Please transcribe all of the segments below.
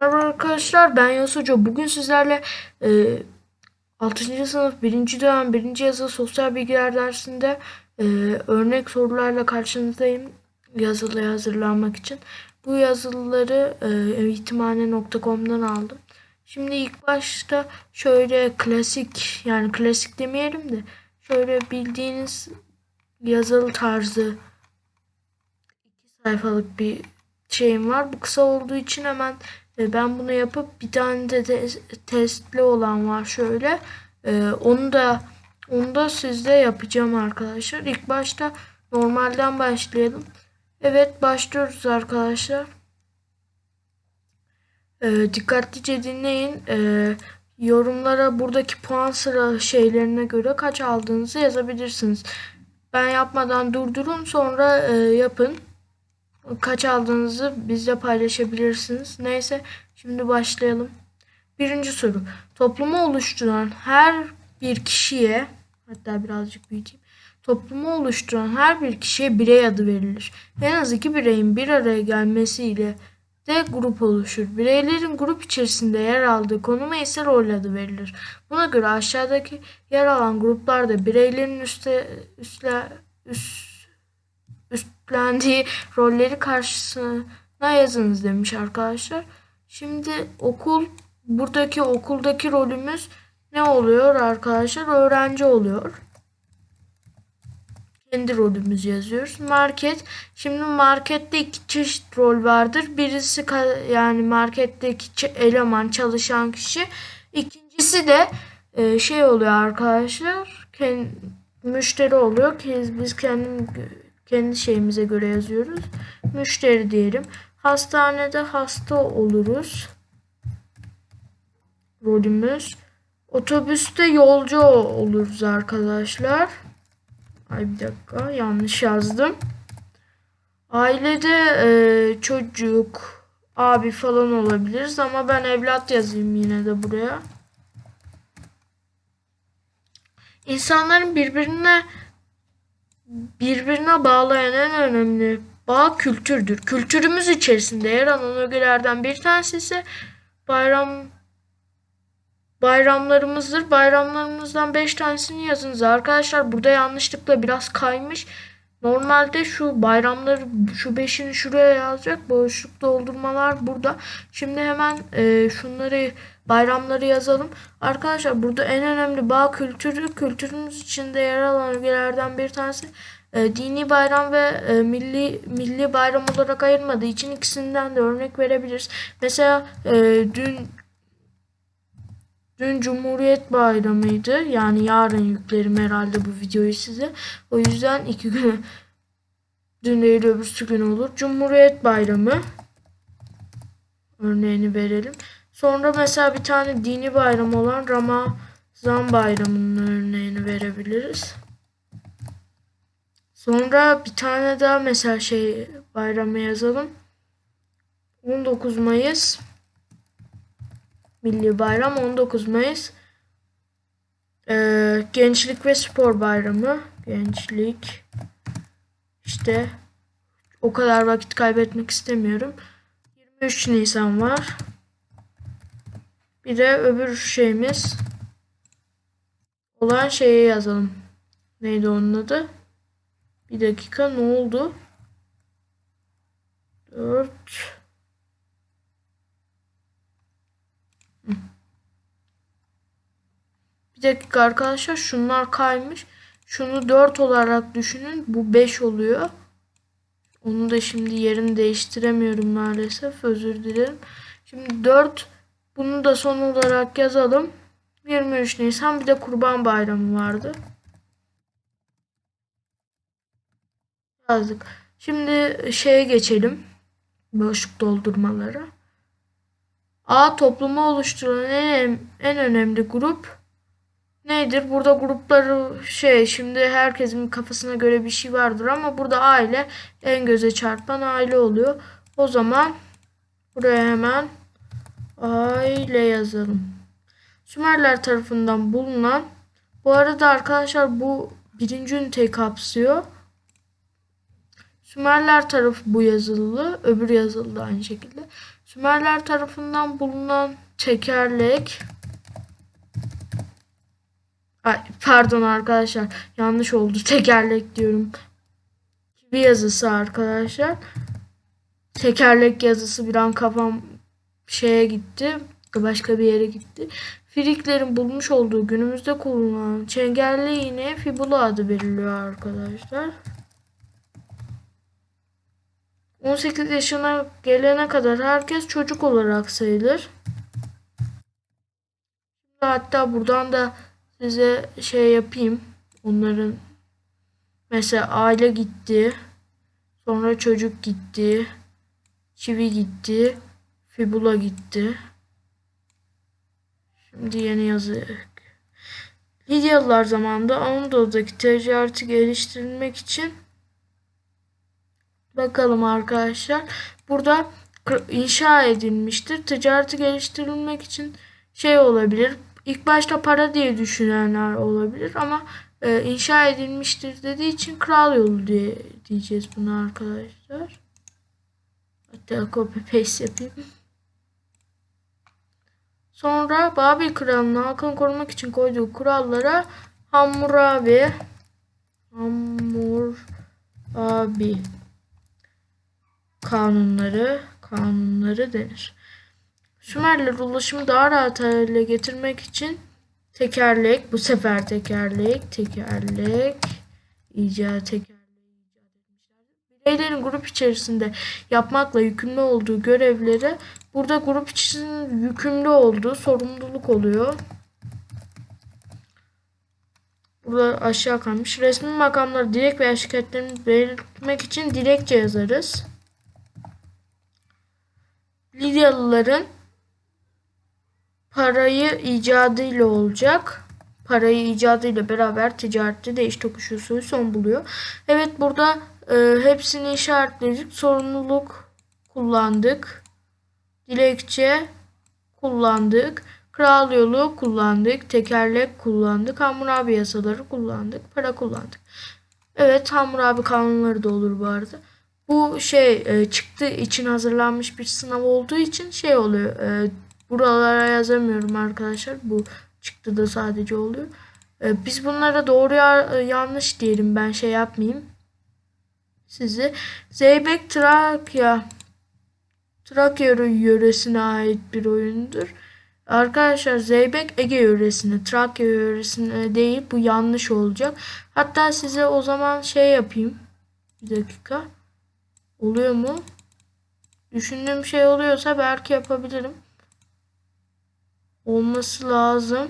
Merhaba arkadaşlar ben Hoca. Bugün sizlerle e, 6. sınıf 1. dönem 1. yazılı sosyal bilgiler dersinde e, örnek sorularla karşınızdayım yazılıya hazırlanmak için. Bu yazılıları e, eğitimhane.com'dan aldım. Şimdi ilk başta şöyle klasik yani klasik demeyelim de şöyle bildiğiniz yazılı tarzı iki sayfalık bir şeyim var. Bu kısa olduğu için hemen ben bunu yapıp bir tane de te- testli olan var şöyle. E, onu da onu da sizde yapacağım arkadaşlar. İlk başta normalden başlayalım. Evet başlıyoruz arkadaşlar. E, dikkatlice dinleyin. Yorumlara buradaki puan sıra şeylerine göre kaç aldığınızı yazabilirsiniz. Ben yapmadan durdurun sonra e, yapın kaç aldığınızı bizle paylaşabilirsiniz. Neyse şimdi başlayalım. Birinci soru. Toplumu oluşturan her bir kişiye hatta birazcık büyüteyim. Toplumu oluşturan her bir kişiye birey adı verilir. En az iki bireyin bir araya gelmesiyle de grup oluşur. Bireylerin grup içerisinde yer aldığı konuma ise rol adı verilir. Buna göre aşağıdaki yer alan gruplarda bireylerin üstte, üstle, üst, üstlendiği rolleri karşısına yazınız demiş arkadaşlar. Şimdi okul buradaki okuldaki rolümüz ne oluyor arkadaşlar? Öğrenci oluyor. Kendi rolümüzü yazıyoruz. Market. Şimdi markette iki çeşit rol vardır. Birisi yani marketteki eleman çalışan kişi. İkincisi de e, şey oluyor arkadaşlar. Kend- müşteri oluyor. Biz kendi kendi şeyimize göre yazıyoruz. Müşteri diyelim. Hastanede hasta oluruz. Rolümüz. Otobüste yolcu oluruz arkadaşlar. Ay bir dakika yanlış yazdım. Ailede e, çocuk, abi falan olabiliriz ama ben evlat yazayım yine de buraya. İnsanların birbirine birbirine bağlayan en önemli bağ kültürdür. Kültürümüz içerisinde yer alan ögelerden bir tanesi ise bayram bayramlarımızdır. Bayramlarımızdan 5 tanesini yazınız. Arkadaşlar burada yanlışlıkla biraz kaymış. Normalde şu bayramları şu beşini şuraya yazacak. Boşluk doldurmalar burada. Şimdi hemen e, şunları bayramları yazalım. Arkadaşlar burada en önemli bağ kültürü. Kültürümüz içinde yer alan ögelerden bir tanesi e, dini bayram ve e, milli milli bayram olarak ayırmadığı için ikisinden de örnek verebiliriz. Mesela e, dün Dün Cumhuriyet Bayramı'ydı. Yani yarın yüklerim herhalde bu videoyu size. O yüzden iki gün dün değil öbürsü gün olur. Cumhuriyet Bayramı örneğini verelim. Sonra mesela bir tane dini bayram olan Ramazan Bayramı'nın örneğini verebiliriz. Sonra bir tane daha mesela şey bayramı yazalım. 19 Mayıs Milli Bayram 19 Mayıs. Ee, Gençlik ve Spor Bayramı. Gençlik. İşte o kadar vakit kaybetmek istemiyorum. 23 Nisan var. Bir de öbür şeyimiz. Olan şeyi yazalım. Neydi onun adı? Bir dakika ne oldu? 4 Bir dakika arkadaşlar şunlar kaymış. Şunu 4 olarak düşünün. Bu 5 oluyor. Onu da şimdi yerini değiştiremiyorum maalesef. Özür dilerim. Şimdi 4 bunu da son olarak yazalım. 23 Nisan bir de Kurban Bayramı vardı. Yazdık. Şimdi şeye geçelim. Boşluk doldurmalara. A toplumu oluşturan en, en önemli grup nedir? Burada grupları şey şimdi herkesin kafasına göre bir şey vardır ama burada aile en göze çarpan aile oluyor. O zaman buraya hemen aile yazalım. Sümerler tarafından bulunan bu arada arkadaşlar bu birinci üniteyi kapsıyor. Sümerler tarafı bu yazılı, öbür yazılı da aynı şekilde. Sümerler tarafından bulunan tekerlek Ay, pardon arkadaşlar yanlış oldu tekerlek diyorum. Bir yazısı arkadaşlar. Tekerlek yazısı bir an kafam şeye gitti. Başka bir yere gitti. Friklerin bulmuş olduğu günümüzde kullanılan çengelli iğneye fibula adı veriliyor arkadaşlar. 18 yaşına gelene kadar herkes çocuk olarak sayılır. Hatta buradan da size şey yapayım. Onların mesela aile gitti. Sonra çocuk gitti. Çivi gitti. Fibula gitti. Şimdi yeni yazı. Lidyalılar zamanında Anadolu'daki ticareti geliştirmek için bakalım arkadaşlar. Burada inşa edilmiştir. Ticareti geliştirilmek için şey olabilir. İlk başta para diye düşünenler olabilir ama e, inşa edilmiştir dediği için kral yolu diye diyeceğiz bunu arkadaşlar. Hatta copy paste yapayım. Sonra Babil kralının halkını korumak için koyduğu kurallara Hammurabi Hammurabi kanunları kanunları denir. Sümerler ulaşımı daha rahat hale getirmek için tekerlek, bu sefer tekerlek, tekerlek, icat etmişler. Bireylerin grup içerisinde yapmakla yükümlü olduğu görevleri burada grup içerisinde yükümlü olduğu sorumluluk oluyor. Burada aşağı kalmış. Resmi makamları dilek veya şikayetlerini belirtmek için dilekçe yazarız. Lidyalıların parayı icadıyla olacak. Parayı icadıyla beraber ticarette değiş tokuş usulü son buluyor. Evet burada e, hepsini işaretledik. Sorumluluk kullandık. Dilekçe kullandık. Kral yolu kullandık. Tekerlek kullandık. Hammurabi yasaları kullandık. Para kullandık. Evet Hammurabi kanunları da olur bu arada. Bu şey e, çıktı için hazırlanmış bir sınav olduğu için şey oluyor. E, buralara yazamıyorum arkadaşlar. Bu çıktı da sadece oluyor. E, biz bunlara doğru ya, yanlış diyelim. Ben şey yapmayayım. Sizi. Zeybek Trakya Trakya yöresine ait bir oyundur. Arkadaşlar Zeybek Ege yöresine, Trakya yöresine değil. Bu yanlış olacak. Hatta size o zaman şey yapayım. Bir dakika. Oluyor mu? Düşündüğüm şey oluyorsa belki yapabilirim. Olması lazım.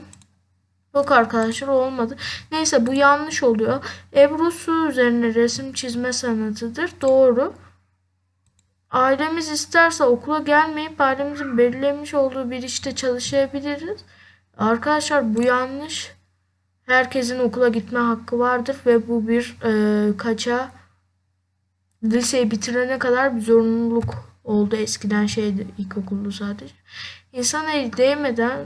Yok arkadaşlar olmadı. Neyse bu yanlış oluyor. Ebru su üzerine resim çizme sanatıdır. Doğru. Ailemiz isterse okula gelmeyip ailemizin belirlemiş olduğu bir işte çalışabiliriz. Arkadaşlar bu yanlış. Herkesin okula gitme hakkı vardır ve bu bir e, kaça liseyi bitirene kadar bir zorunluluk oldu. Eskiden şeydi ilkokuldu sadece. İnsan eli değmeden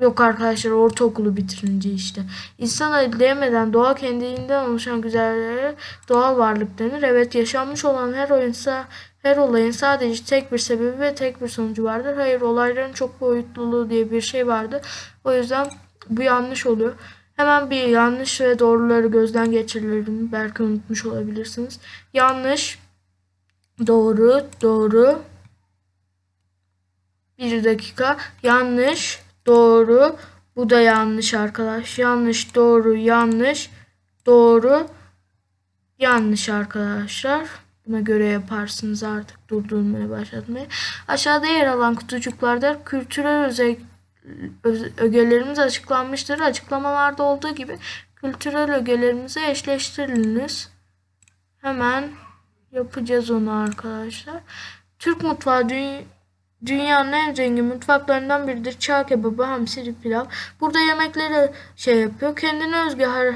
Yok arkadaşlar ortaokulu bitirince işte. İnsan eli değmeden doğa kendiliğinden oluşan güzellere doğal varlık denir. Evet yaşanmış olan her oyunsa her olayın sadece tek bir sebebi ve tek bir sonucu vardır. Hayır olayların çok boyutluluğu diye bir şey vardı. O yüzden bu yanlış oluyor. Hemen bir yanlış ve doğruları gözden geçirelim. Belki unutmuş olabilirsiniz. Yanlış, doğru, doğru. Bir dakika. Yanlış, doğru. Bu da yanlış arkadaş. Yanlış, doğru, yanlış, doğru, yanlış arkadaşlar. Buna göre yaparsınız artık durdurmaya başlatmayı. Aşağıda yer alan kutucuklarda kültürel özel ögelerimiz açıklanmıştır. Açıklamalarda olduğu gibi kültürel ögelerimizi eşleştiriniz. Hemen yapacağız onu arkadaşlar. Türk mutfağı dü dünyanın en zengin mutfaklarından biridir. Çağ kebabı, hamsili pilav. Burada yemekleri şey yapıyor. Kendine özgü har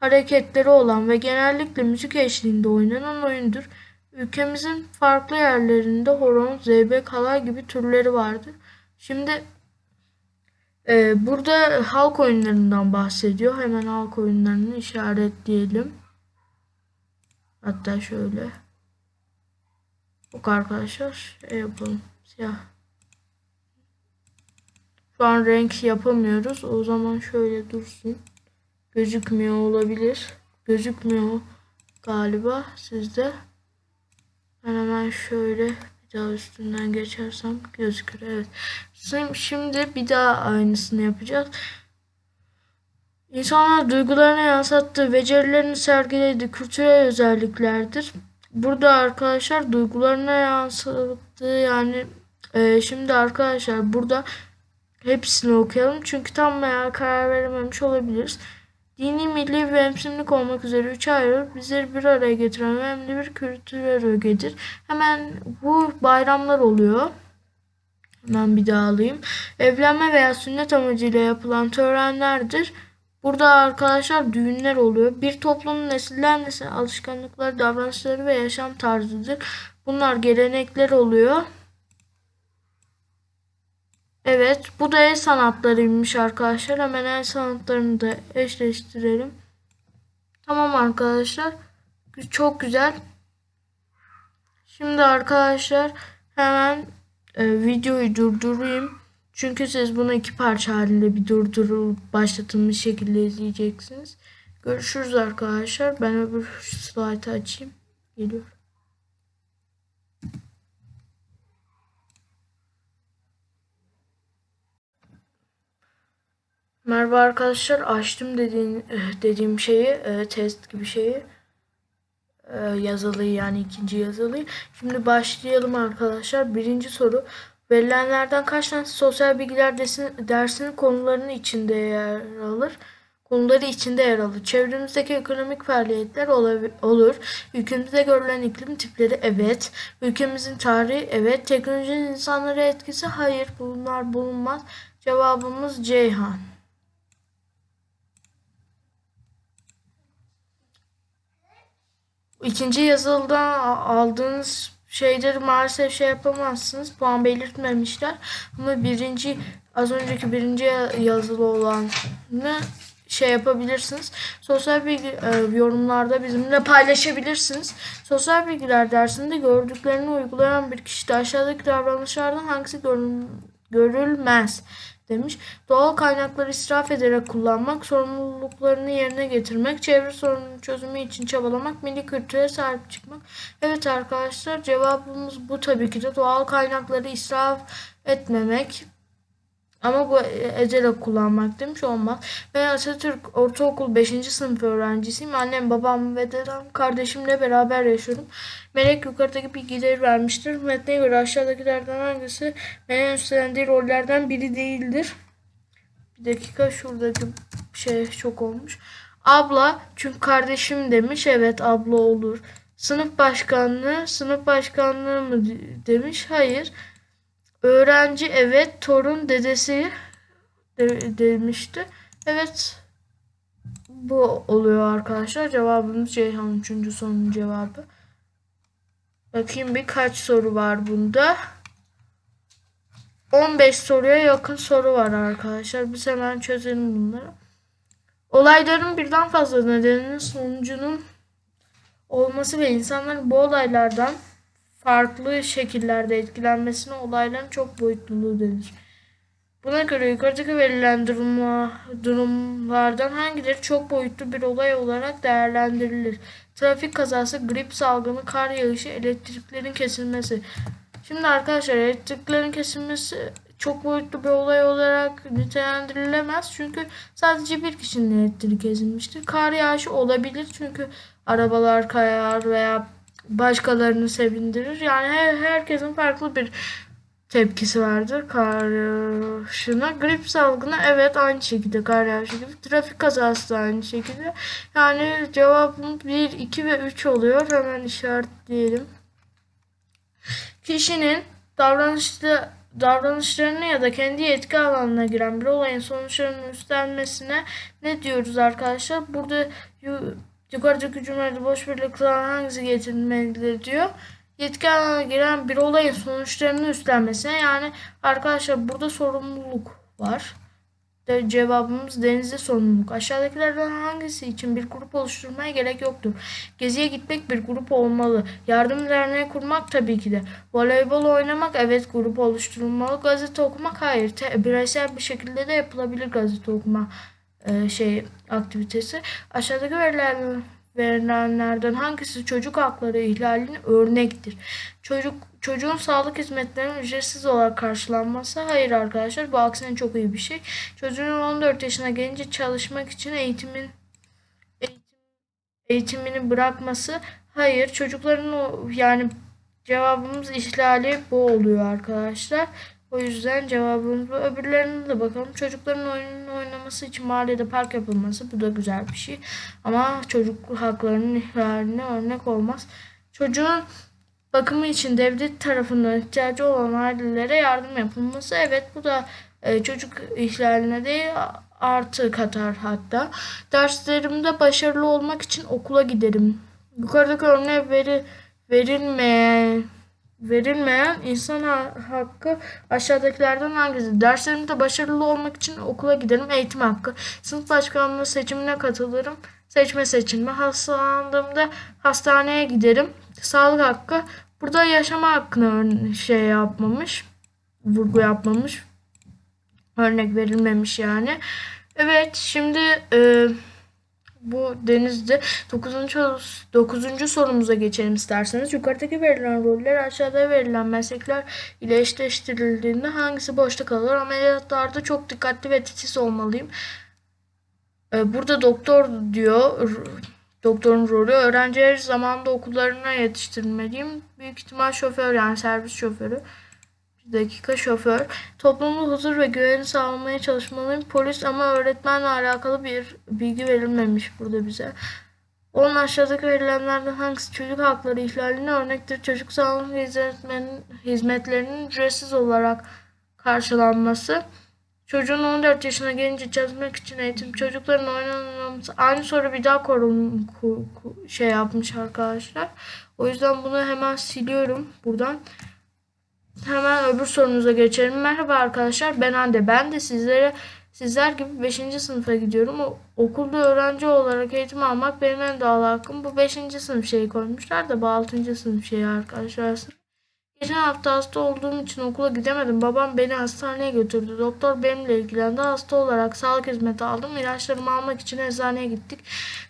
hareketleri olan ve genellikle müzik eşliğinde oynanan oyundur. Ülkemizin farklı yerlerinde horon, zeybek, halay gibi türleri vardır. Şimdi ee, burada halk oyunlarından bahsediyor. Hemen halk oyunlarını işaretleyelim. Hatta şöyle. Yok arkadaşlar. Şey yapalım. Siyah. Şu an renk yapamıyoruz. O zaman şöyle dursun. Gözükmüyor olabilir. Gözükmüyor galiba sizde. Ben hemen şöyle bir daha üstünden geçersem gözükür. Evet. Şimdi- bir daha aynısını yapacağız. İnsanlar duygularını yansıttığı, becerilerini sergilediği kültürel özelliklerdir. Burada arkadaşlar duygularına yansıttığı yani e, şimdi arkadaşlar burada hepsini okuyalım. Çünkü tam veya karar verememiş olabiliriz. Dini, milli ve mevsimlik olmak üzere üç ayrı bizleri bir araya getiren önemli bir kültürel ögedir. Hemen bu bayramlar oluyor. Hemen bir daha alayım. Evlenme veya sünnet amacıyla yapılan törenlerdir. Burada arkadaşlar düğünler oluyor. Bir toplumun nesilden nesile alışkanlıkları, davranışları ve yaşam tarzıdır. Bunlar gelenekler oluyor. Evet, bu da el sanatlarıymış arkadaşlar. Hemen el sanatlarını da eşleştirelim. Tamam arkadaşlar. Çok güzel. Şimdi arkadaşlar hemen e, videoyu durdurayım. Çünkü siz bunu iki parça halinde bir durdurup başlatılmış şekilde izleyeceksiniz. Görüşürüz arkadaşlar. Ben öbür slaytı açayım. Geliyor. Merhaba arkadaşlar. Açtım dediğin, dediğim şeyi, e, test gibi şeyi. E, yazılıyı yani ikinci yazılıyı. Şimdi başlayalım arkadaşlar. Birinci soru. Verilenlerden kaç tane sosyal bilgiler dersin, dersinin konularının içinde yer alır? Konuları içinde yer alır. Çevremizdeki ekonomik faaliyetler olur. Ülkemizde görülen iklim tipleri evet. Ülkemizin tarihi evet. Teknolojinin insanlara etkisi hayır. Bunlar bulunmaz. Cevabımız Ceyhan. İkinci yazılıdan aldığınız şeyleri maalesef şey yapamazsınız. Puan belirtmemişler. Ama birinci az önceki birinci ya- yazılı olanı şey yapabilirsiniz. Sosyal bilgi e, yorumlarda bizimle paylaşabilirsiniz. Sosyal bilgiler dersinde gördüklerini uygulayan bir kişide aşağıdaki davranışlardan hangisi görün- görülmez demiş. Doğal kaynakları israf ederek kullanmak, sorumluluklarını yerine getirmek, çevre sorununun çözümü için çabalamak, milli kültüre sahip çıkmak. Evet arkadaşlar cevabımız bu tabii ki de doğal kaynakları israf etmemek. Ama bu ederek kullanmak demiş olmaz. Ben Atatürk Ortaokul 5. sınıf öğrencisiyim. Annem, babam ve dedem kardeşimle beraber yaşıyorum. Melek yukarıdaki bilgileri vermiştir. Metne göre aşağıdakilerden hangisi Melek'in üstlendiği rollerden biri değildir? Bir dakika şuradaki şey çok olmuş. Abla çünkü kardeşim demiş. Evet abla olur. Sınıf başkanlığı, sınıf başkanlığı mı de- demiş? Hayır. Öğrenci evet, torun dedesi de- demişti. Evet. Bu oluyor arkadaşlar. Cevabımız Ceyhan 3. sorunun cevabı. Bakayım bir kaç soru var bunda. 15 soruya yakın soru var arkadaşlar. Biz hemen çözelim bunları. Olayların birden fazla nedeninin sonucunun olması ve insanların bu olaylardan farklı şekillerde etkilenmesine olayların çok boyutluluğu denir. Buna göre yukarıdaki verilen durumla, durumlardan hangileri çok boyutlu bir olay olarak değerlendirilir? Trafik kazası, grip salgını, kar yağışı, elektriklerin kesilmesi. Şimdi arkadaşlar elektriklerin kesilmesi çok boyutlu bir olay olarak nitelendirilemez. Çünkü sadece bir kişinin elektriği kesilmiştir. Kar yağışı olabilir çünkü arabalar kayar veya başkalarını sevindirir. Yani her, herkesin farklı bir tepkisi vardır kar yağışına. Grip salgını evet aynı şekilde kar yağışı gibi. Trafik kazası da aynı şekilde. Yani cevabım 1, 2 ve 3 oluyor. Hemen işaretleyelim. Kişinin davranışlı davranışlarını ya da kendi yetki alanına giren bir olayın sonuçlarının üstlenmesine ne diyoruz arkadaşlar? Burada yukarıdaki cümlede boş birlikten hangisi getirilmelidir diyor. Yetki alanına giren bir olayın sonuçlarını üstlenmesine yani arkadaşlar burada sorumluluk var. de cevabımız denizde sorumluluk. Aşağıdakilerden hangisi için bir grup oluşturmaya gerek yoktur? Geziye gitmek bir grup olmalı. Yardım derneği kurmak tabii ki de. Voleybol oynamak evet grup oluşturulmalı. Gazete okumak hayır. Te- bireysel bir şekilde de yapılabilir gazete okuma e, şey aktivitesi. Aşağıdaki verilen verilenlerden hangisi çocuk hakları ihlalinin örnektir? Çocuk çocuğun sağlık hizmetlerinin ücretsiz olarak karşılanması hayır arkadaşlar bu aksine çok iyi bir şey. Çocuğun 14 yaşına gelince çalışmak için eğitimin eğitim, eğitimini bırakması hayır. Çocukların o yani cevabımız ihlali bu oluyor arkadaşlar. O yüzden cevabımız bu. Öbürlerine de bakalım. Çocukların oyununu oynaması için mahallede park yapılması. Bu da güzel bir şey. Ama çocuk haklarının ihlaline örnek olmaz. Çocuğun bakımı için devlet tarafından ihtiyacı olan ailelere yardım yapılması. Evet bu da e, çocuk ihlaline değil artı katar hatta. Derslerimde başarılı olmak için okula giderim. Yukarıdaki örneğe veri, verilmeyen verilmeyen insan ha- hakkı aşağıdakilerden hangisi? Derslerimde başarılı olmak için okula giderim. Eğitim hakkı. Sınıf başkanlığı seçimine katılırım. Seçme seçilme. Hastalandığımda hastaneye giderim. Sağlık hakkı. Burada yaşama hakkını ör- şey yapmamış. Vurgu yapmamış. Örnek verilmemiş yani. Evet şimdi e, bu denizde 9. 9. sorumuza geçelim isterseniz. Yukarıdaki verilen roller aşağıda verilen meslekler ile eşleştirildiğinde hangisi boşta kalır? Ameliyatlarda çok dikkatli ve titiz olmalıyım. Ee, Burada doktor diyor. Doktorun rolü öğrenciler zamanında okullarına yetiştirilmeliyim. Büyük ihtimal şoför yani servis şoförü. Dakika şoför. Toplumda huzur ve güveni sağlamaya çalışmalıyım. Polis ama öğretmenle alakalı bir bilgi verilmemiş burada bize. Onun aşağıdaki verilenlerden hangisi çocuk hakları ihlaline örnektir? Çocuk sağlık hizmetlerinin, ücretsiz olarak karşılanması. Çocuğun 14 yaşına gelince çalışmak için eğitim, çocukların oynanmaması. Aynı soru bir daha korun, şey yapmış arkadaşlar. O yüzden bunu hemen siliyorum buradan. Hemen öbür sorumuza geçelim. Merhaba arkadaşlar ben Hande. Ben de sizlere sizler gibi 5. sınıfa gidiyorum. O, okulda öğrenci olarak eğitim almak benim en doğal hakkım. Bu 5. sınıf şeyi koymuşlar da bu 6. sınıf şeyi arkadaşlar. Geçen hafta hasta olduğum için okula gidemedim. Babam beni hastaneye götürdü. Doktor benimle ilgilendi. Hasta olarak sağlık hizmeti aldım. İlaçlarımı almak için eczaneye gittik.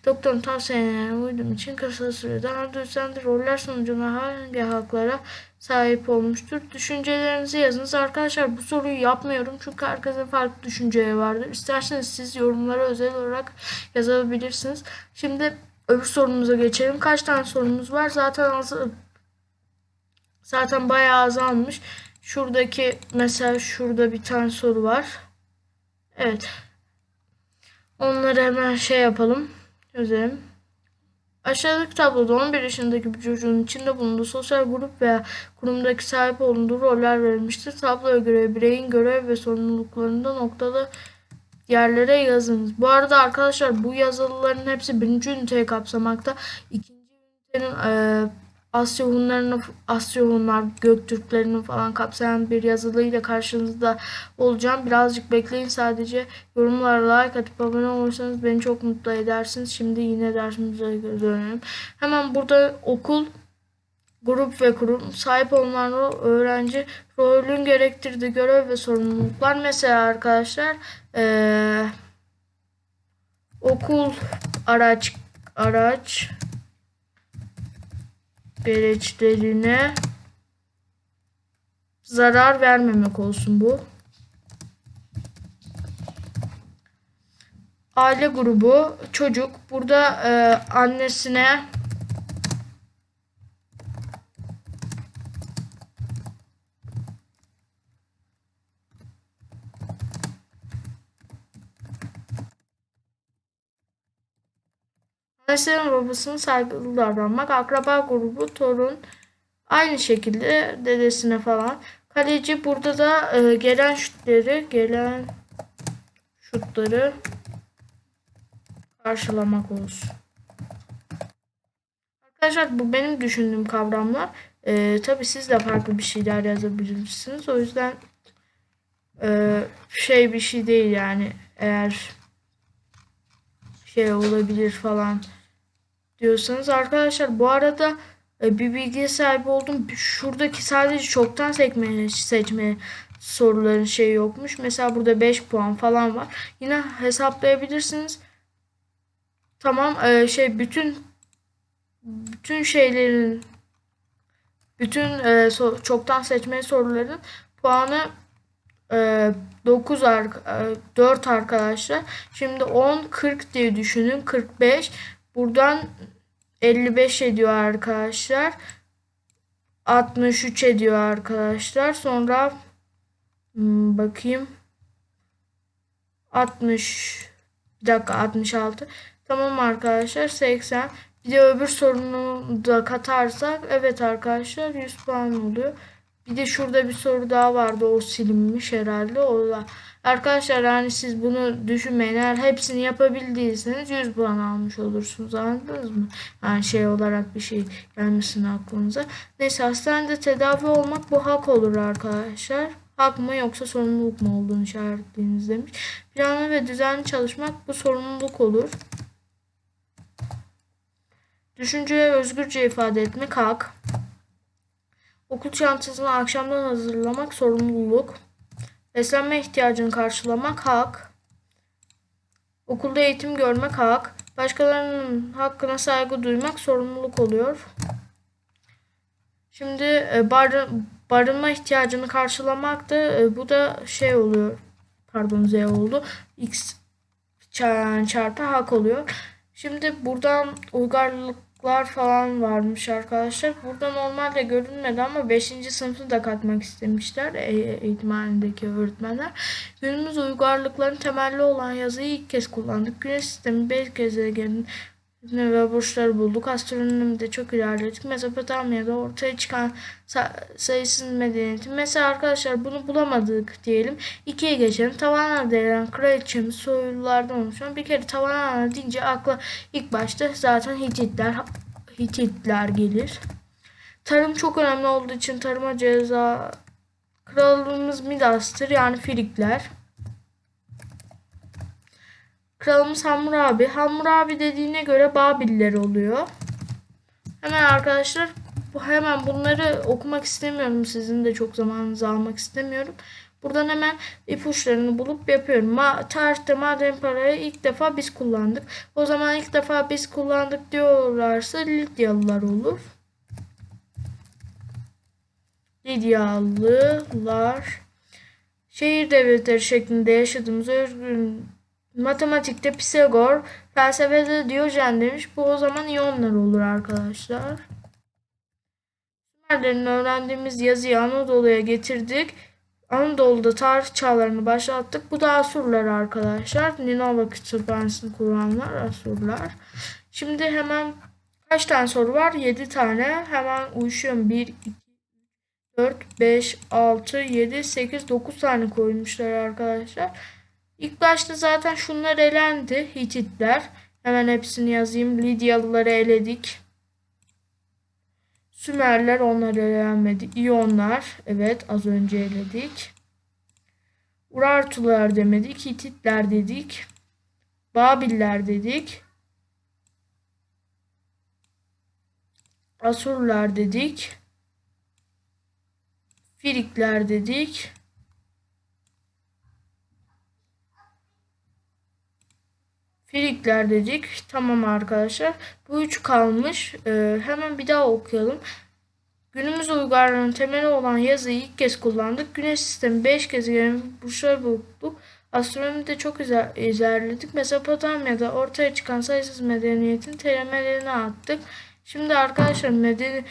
Doktorun tavsiyelerine uydum için kısa sürede Andrews'en roller sonucunda hangi haklara sahip olmuştur? Düşüncelerinizi yazınız. Arkadaşlar bu soruyu yapmıyorum çünkü herkesin farklı düşünceleri vardır. İsterseniz siz yorumlara özel olarak yazabilirsiniz. Şimdi öbür sorumuza geçelim. Kaç tane sorumuz var? Zaten az, zaten bayağı azalmış. Şuradaki mesela şurada bir tane soru var. Evet. Onları hemen şey yapalım. Çözelim. Aşağıdaki tabloda 11 yaşındaki bir çocuğun içinde bulunduğu sosyal grup veya kurumdaki sahip olduğu roller verilmiştir. Tabloya göre bireyin görev ve sorumluluklarında noktalı yerlere yazınız. Bu arada arkadaşlar bu yazılıların hepsi birinci üniteyi kapsamakta. İkinci ünitenin e, Asya Hunlarını, Asya Hunlar, Göktürklerini falan kapsayan bir yazılıyla karşınızda olacağım. Birazcık bekleyin sadece. Yorumlara like atıp abone olursanız beni çok mutlu edersiniz. Şimdi yine dersimize dönelim. Hemen burada okul, grup ve kurum, sahip ro- öğrenci rolün gerektirdiği görev ve sorumluluklar. Mesela arkadaşlar eee, okul araç araç gereçlerine zarar vermemek olsun bu. Aile grubu çocuk burada e, annesine Annesinin babasına saygılı davranmak. Akraba grubu torun. Aynı şekilde dedesine falan. Kaleci burada da e, gelen şutları gelen şutları karşılamak olsun. Arkadaşlar bu benim düşündüğüm kavramlar. E, tabii siz de farklı bir şeyler yazabilirsiniz. O yüzden e, şey bir şey değil yani eğer şey olabilir falan diyorsanız arkadaşlar bu arada e, bir bilgiye sahip oldum. Şuradaki sadece çoktan seçme, seçme soruların şey yokmuş. Mesela burada 5 puan falan var. Yine hesaplayabilirsiniz. Tamam e, şey bütün bütün şeylerin bütün e, çoktan seçme soruların puanı 9 ar- e, 4 arkadaşlar. Şimdi 10 40 diye düşünün. 45 buradan 55 ediyor arkadaşlar. 63 ediyor arkadaşlar. Sonra hmm, bakayım. 60 bir dakika 66. Tamam arkadaşlar 80. Bir de öbür sorunu da katarsak evet arkadaşlar 100 puan oluyor. Bir de şurada bir soru daha vardı. O silinmiş herhalde. O da. Arkadaşlar yani siz bunu düşünmeyin. Eğer hepsini yapabildiyseniz 100 puan almış olursunuz. Anladınız mı? Yani şey olarak bir şey gelmesin aklınıza. Neyse hastanede tedavi olmak bu hak olur arkadaşlar. Hak mı yoksa sorumluluk mu olduğunu işaretleyiniz demiş. Planlı ve düzenli çalışmak bu sorumluluk olur. Düşünceye özgürce ifade etmek hak. Okul çantasını akşamdan hazırlamak sorumluluk. Beslenme ihtiyacını karşılamak hak. Okulda eğitim görmek hak. Başkalarının hakkına saygı duymak sorumluluk oluyor. Şimdi e, bar, barınma ihtiyacını karşılamak da e, bu da şey oluyor. Pardon Z oldu. X çarpı hak oluyor. Şimdi buradan uygarlıklar falan varmış arkadaşlar. Burada normalde görünmedi ama 5. sınıfı da katmak istemişler e, eğitimhanedeki öğretmenler. Günümüz uygarlıkların temelli olan yazıyı ilk kez kullandık. Güneş sistemi, beş gezegenin ve burçları bulduk. Astronomide çok ilerledik. Mezopotamya'da ortaya çıkan sayısız medeniyeti. Mesela arkadaşlar bunu bulamadık diyelim. İkiye geçelim. Tavanlar denilen kraliçemiz soylulardan oluşan bir kere tavanlar deyince akla ilk başta zaten Hititler Hititler gelir. Tarım çok önemli olduğu için tarıma ceza kralımız Midas'tır yani Frikler. Kralımız Hammurabi. Hammurabi dediğine göre Babiller oluyor. Hemen arkadaşlar hemen bunları okumak istemiyorum. Sizin de çok zamanınızı almak istemiyorum. Buradan hemen ipuçlarını bulup yapıyorum. Ma tarihte maden parayı ilk defa biz kullandık. O zaman ilk defa biz kullandık diyorlarsa Lidyalılar olur. Lidyalılar şehir devletleri şeklinde yaşadığımız özgün Matematikte Pisagor, felsefede Diyojen demiş. Bu o zaman iyonlar olur arkadaşlar. Sümerlerin öğrendiğimiz yazıyı Anadolu'ya getirdik. Anadolu'da tarih çağlarını başlattık. Bu da Asurlar arkadaşlar. Ninova kütüphanesini kullananlar Asurlar. Şimdi hemen kaç tane soru var? 7 tane. Hemen uyuşuyorum. 1, 2, 4, 5, 6, 7, 8, 9 tane koymuşlar arkadaşlar. İlk başta zaten şunlar elendi. Hititler. Hemen hepsini yazayım. Lidyalıları eledik. Sümerler onlar elenmedi. İyonlar. Evet az önce eledik. Urartular demedik. Hititler dedik. Babiller dedik. Asurlar dedik. Firikler dedik. Frikler dedik. Tamam arkadaşlar. Bu üç kalmış. Ee, hemen bir daha okuyalım. Günümüz uygarlığının temeli olan yazıyı ilk kez kullandık. Güneş sistemi 5 gezegenin burçları bulduk. Astronomide çok ilerledik. Mezopotamya'da ortaya çıkan sayısız medeniyetin temellerini attık. Şimdi arkadaşlar medeni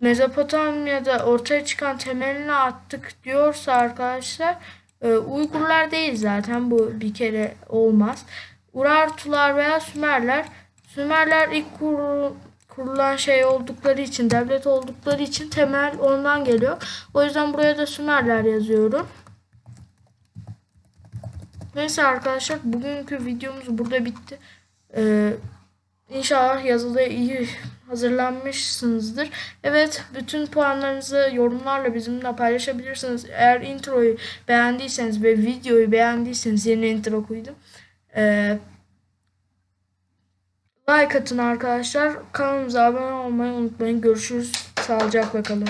Mezopotamya'da ortaya çıkan temelini attık diyorsa arkadaşlar e, Uygurlar değil zaten bu bir kere olmaz. Urartular veya Sümerler. Sümerler ilk kur, kurulan şey oldukları için, devlet oldukları için temel ondan geliyor. O yüzden buraya da Sümerler yazıyorum. Neyse arkadaşlar bugünkü videomuz burada bitti. Ee, İnşallah yazıda iyi hazırlanmışsınızdır. Evet, bütün puanlarınızı yorumlarla bizimle paylaşabilirsiniz. Eğer introyu beğendiyseniz ve videoyu beğendiyseniz yeni intro koydum. Ee, like atın arkadaşlar. Kanalımıza abone olmayı unutmayın. Görüşürüz. Sağlıcakla kalın.